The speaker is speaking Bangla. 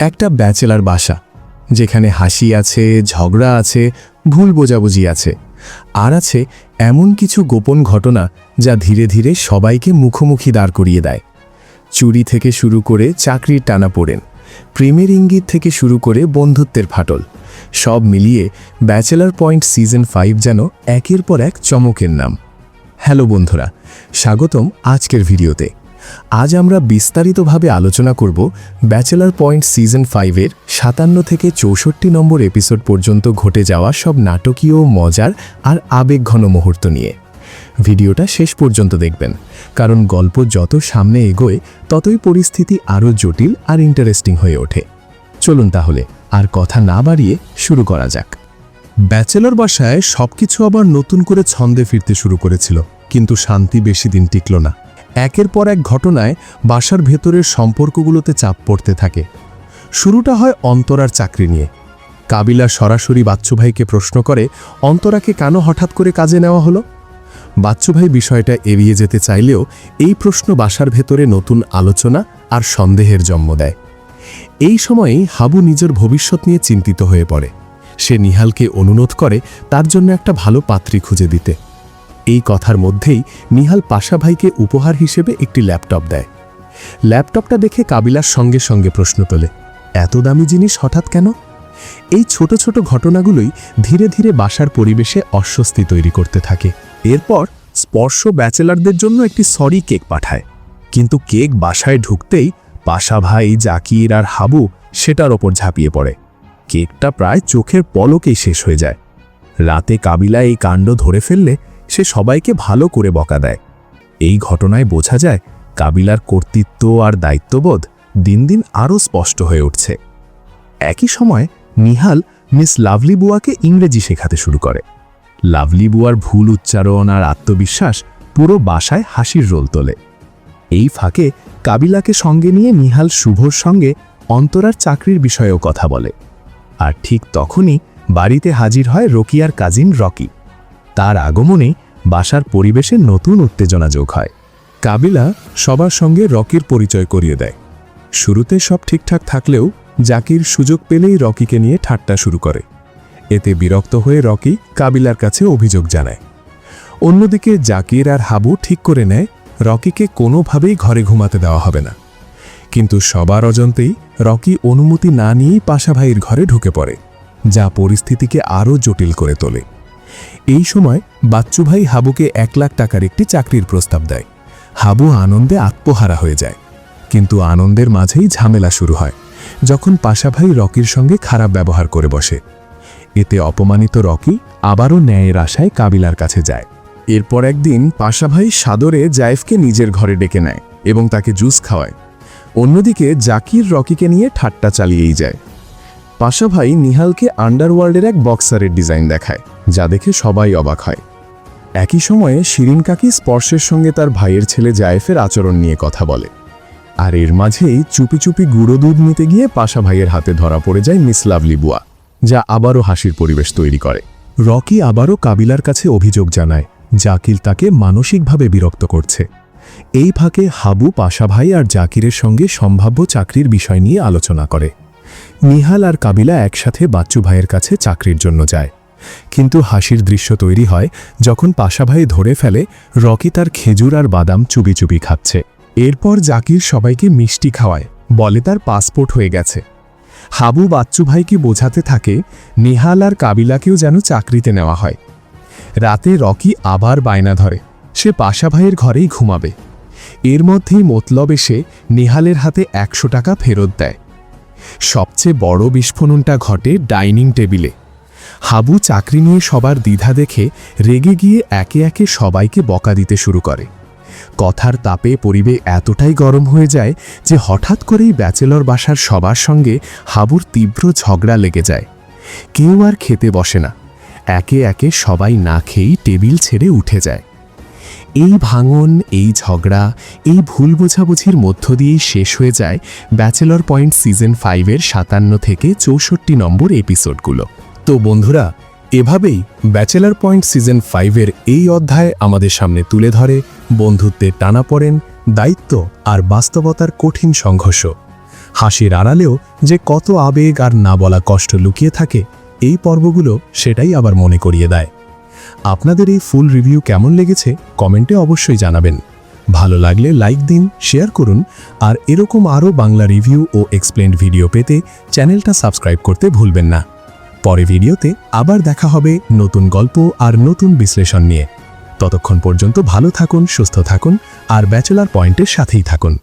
একটা ব্যাচেলার বাসা, যেখানে হাসি আছে, ঝগড়া আছে, ভুল বোঝাবুঝি আছে। আর আছে এমন কিছু গোপন ঘটনা যা ধীরে ধীরে সবাইকে মুখোমুখি দাঁড় করিয়ে দেয়। চুরি থেকে শুরু করে চাকরির টানা পড়েন, প্রেমের ইঙ্গিত থেকে শুরু করে বন্ধুত্বের ফাটল, সব মিলিয়ে ব্যাচেলার পয়েন্ট সিজন ফাইভ যেন একের পর এক চমকের নাম। হ্যালো বন্ধুরা, স্বাগতম আজকের ভিডিওতে। আজ আমরা বিস্তারিতভাবে আলোচনা করব ব্যাচেলার পয়েন্ট সিজন ফাইভের সাতান্ন থেকে চৌষট্টি নম্বর এপিসোড পর্যন্ত ঘটে যাওয়া সব নাটকীয়, মজার আর আবেগঘন মুহূর্ত নিয়ে। ভিডিওটা শেষ পর্যন্ত দেখবেন, কারণ গল্প যত সামনে এগোয়, ততই পরিস্থিতি আরও জটিল আর ইন্টারেস্টিং হয়ে ওঠে। চলুন তাহলে, আর কথা না বাড়িয়ে শুরু করা যাক। ব্যাচেলর বাসায় সবকিছু আবার নতুন করে ছন্দে ফিরতে শুরু করেছিল, কিন্তু শান্তি বেশি দিন টিকল না। একের পর এক ঘটনায় বাসার ভেতরের সম্পর্কগুলোতে চাপ পড়তে থাকে। শুরুটা হয় অন্তরার চাকরি নিয়ে। কাবিলা সরাসরি বাচ্চু ভাইকে প্রশ্ন করে, অন্তরাকে কেন হঠাৎ করে কাজে নেওয়া হলো? বাচ্চু ভাই বিষয়টা এড়িয়ে যেতে চাইলেও এই প্রশ্ন বাসার ভেতরে নতুন আলোচনা আর সন্দেহের জন্ম দেয়। এই সময়েই হাবু নিজের ভবিষ্যৎ নিয়ে চিন্তিত হয়ে পড়ে। সে নিহালকে অনুরোধ করে তার জন্য একটা ভালো পাত্রী খুঁজে দিতে। এই কথার মধ্যেই নিহাল পাশা ভাইকে উপহার হিসেবে একটি ল্যাপটপ দেয়। ল্যাপটপটা দেখে কাবিলার সঙ্গে সঙ্গে প্রশ্ন তোলে, এত দামি জিনিস হঠাৎ কেন? এই ছোট ছোট ঘটনাগুলোই ধীরে ধীরে বাসার পরিবেশে অস্বস্তি তৈরি করতে থাকে। এরপর স্পর্শ ব্যাচেলারদের জন্য একটি সরি কেক পাঠায়। কিন্তু কেক বাসায় ঢুকতেই পাশা ভাই, জাকির আর হাবু সেটার ওপর ঝাঁপিয়ে পড়ে। কেকটা প্রায় চোখের পলকেই শেষ হয়ে যায়। রাতে কাবিলা এই কাণ্ড ধরে ফেললে সে সবাইকে ভালো করে বকা দেয়। এই ঘটনায় বোঝা যায় কাবিলার কর্তৃত্ব আর দায়িত্ববোধ দিন দিন আরও স্পষ্ট হয়ে উঠছে। একই সময় নিহাল মিস লাভলি বুয়াকে ইংরেজি শেখাতে শুরু করে। লাভলি বুয়ার ভুল উচ্চারণ আর আত্মবিশ্বাস পুরো বাসায় হাসির রোল তোলে। এই ফাঁকে কাবিলাকে সঙ্গে নিয়ে নিহাল শুভর সঙ্গে অন্তরার চাকরির বিষয়েও কথা বলে। আর ঠিক তখনই বাড়িতে হাজির হয় রকিয়ার কাজিন রকি। তার আগমনে বাসার পরিবেশে নতুন উত্তেজনা যোগ হয়। কাবিলা সবার সঙ্গে রকির পরিচয় করিয়ে দেয়। শুরুতে সব ঠিকঠাক থাকলেও জাকির সুযোগ পেলেই রকিকে নিয়ে ঠাট্টা শুরু করে। এতে বিরক্ত হয়ে রকি কাবিলার কাছে অভিযোগ জানায়। অন্যদিকে জাকির আর হাবু ঠিক করে নেয়, রকিকে কোনোভাবেই ঘরে ঘুমাতে দেওয়া হবে না। কিন্তু সবার অজন্তেই রকি অনুমতি না নিয়েই পাশা ভাইয়ের ঘরে ঢুকে পড়ে, যা পরিস্থিতিকে আরও জটিল করে তোলে। এই সময় বাচ্চু ভাই হাবুকে এক লাখ টাকার একটি চাকরির প্রস্তাব দেয়। হাবু আনন্দে আত্মহারা হয়ে যায়। কিন্তু আনন্দের মাঝেই ঝামেলা শুরু হয়, যখন পাশা ভাই রকির সঙ্গে খারাপ ব্যবহার করে বসে। এতে অপমানিত রকি আবারও ন্যায়ের আশায় কাবিলার কাছে যায়। এরপর একদিন পাশা ভাই সাদরে জায়েফকে নিজের ঘরে ডেকে নেয় এবং তাকে জুস খাওয়ায়। অন্যদিকে জাকির রকিকে নিয়ে ঠাট্টা চালিয়েই যায়। পাশা ভাই নিহালকে আন্ডারওয়ার্ল্ডের এক বক্সারের ডিজাইন দেখায়, যা দেখে সবাই অবাক হয়। একই সময়ে শিরিন কাকি স্পর্শের সঙ্গে তার ভাইয়ের ছেলে জায়েফের আচরণ নিয়ে কথা বলে। আর এর মাঝেই চুপি চুপি গুঁড়ো দুধ নিতে গিয়ে পাশা ভাইয়ের হাতে ধরা পড়ে যায় মিস লাভলি বুয়া, যা আবারও হাসির পরিবেশ তৈরি করে। রকি আবারও কাবিলার কাছে অভিযোগ জানায়, জাকির তাকে মানসিকভাবে বিরক্ত করছে। এই ফাঁকে হাবু, পাশা ভাই আর জাকিরের সঙ্গে সম্ভাব্য চাকরির বিষয় নিয়ে আলোচনা করে। নিহাল আর কাবিলা একসাথে বাচ্চু ভাইয়ের কাছে চাকরির জন্য যায়। কিন্তু হাসির দৃশ্য তৈরি হয় যখন পাশা ভাই ধরে ফেলে রকি তার খেজুর আর বাদাম চুবি চুবি খাচ্ছে। এরপর জাকির সবাইকে মিষ্টি খাওয়ায়, বলে তার পাসপোর্ট হয়ে গেছে। হাবু বাচ্চু ভাইকে বোঝাতে থাকে, নেহাল আর কাবিলাকেও যেন চাকরিতে নেওয়া হয়। রাতে রকি আবার বায়না ধরে, সে পাশা ভাইয়ের ঘরেই ঘুমাবে। এর মধ্যেই মতলব এসে নেহালের হাতে একশো টাকা ফেরত দেয়। সবচেয়ে বড় বিস্ফোরণটা ঘটে ডাইনিং টেবিলে। হাবু চাকরি নিয়ে সবার দ্বিধা দেখে রেগে গিয়ে একে একে সবাইকে বকা দিতে শুরু করে। কথার তাপে পরিবেশ এতটাই গরম হয়ে যায় যে হঠাৎ করেই ব্যাচেলর বাসার সবার সঙ্গে হাবুর তীব্র ঝগড়া লেগে যায়। কেউ আর খেতে বসে না। একে একে সবাই না খেয়েই টেবিল ছেড়ে উঠে যায়। এই ভাঙন, এই ঝগড়া, এই ভুল বোঝাবুঝির মধ্য দিয়েই শেষ হয়ে যায় ব্যাচেলর পয়েন্ট সিজন ফাইভের সাতান্ন থেকে চৌষট্টি নম্বর এপিসোডগুলো। তো বন্ধুরা, এভাবেই ব্যাচেলর পয়েন্ট সিজন ফাইভের এই অধ্যায় আমাদের সামনে তুলে ধরে বন্ধুত্বের টানাপড়েন দায়িত্ব আর বাস্তবতার কঠিন সংঘর্ষ। হাসির আড়ালেও যে কত আবেগ আর না বলা কষ্ট লুকিয়ে থাকে, এই পর্বগুলো সেটাই আবার মনে করিয়ে দেয়। আপনাদের এই ফুল রিভিউ কেমন লেগেছে কমেন্টে অবশ্যই জানাবেন। ভালো লাগলে লাইক দিন, শেয়ার করুন, আর এরকম আরও বাংলা রিভিউ ও এক্সপ্লেন্ড ভিডিও পেতে চ্যানেলটা সাবস্ক্রাইব করতে ভুলবেন না। পরে ভিডিওতে আবার দেখা হবে নতুন গল্প আর নতুন বিশ্লেষণ নিয়ে। ততক্ষণ পর্যন্ত ভালো থাকুন, সুস্থ থাকুন, আর ব্যাচেলার পয়েন্টের সাথেই থাকুন।